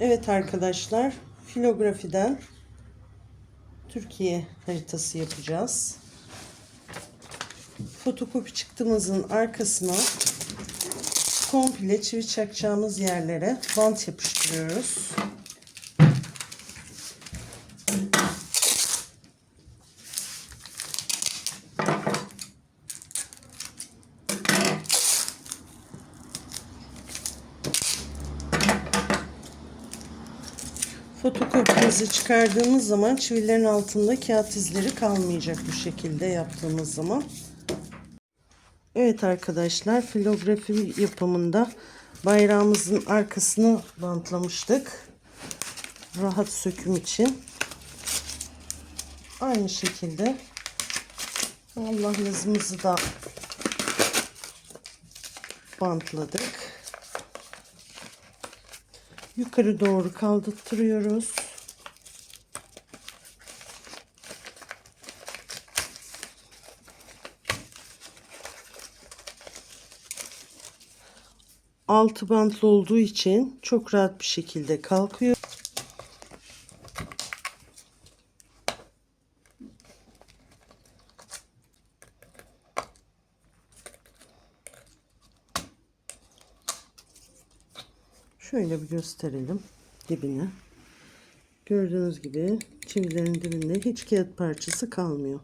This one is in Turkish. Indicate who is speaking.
Speaker 1: Evet arkadaşlar, filografiden Türkiye haritası yapacağız. Fotokopi çıktığımızın arkasına komple çivi çakacağımız yerlere bant yapıştırıyoruz. Fotokopimizi çıkardığımız zaman çivilerin altında kağıt izleri kalmayacak bu şekilde yaptığımız zaman. Evet arkadaşlar filografi yapımında bayrağımızın arkasını bantlamıştık. Rahat söküm için. Aynı şekilde Allah yazımızı da bantladık. Yukarı doğru kaldırtıyoruz. Altı bantlı olduğu için çok rahat bir şekilde kalkıyor. Şöyle bir gösterelim dibine. Gördüğünüz gibi çivilerin dibinde hiç kağıt parçası kalmıyor.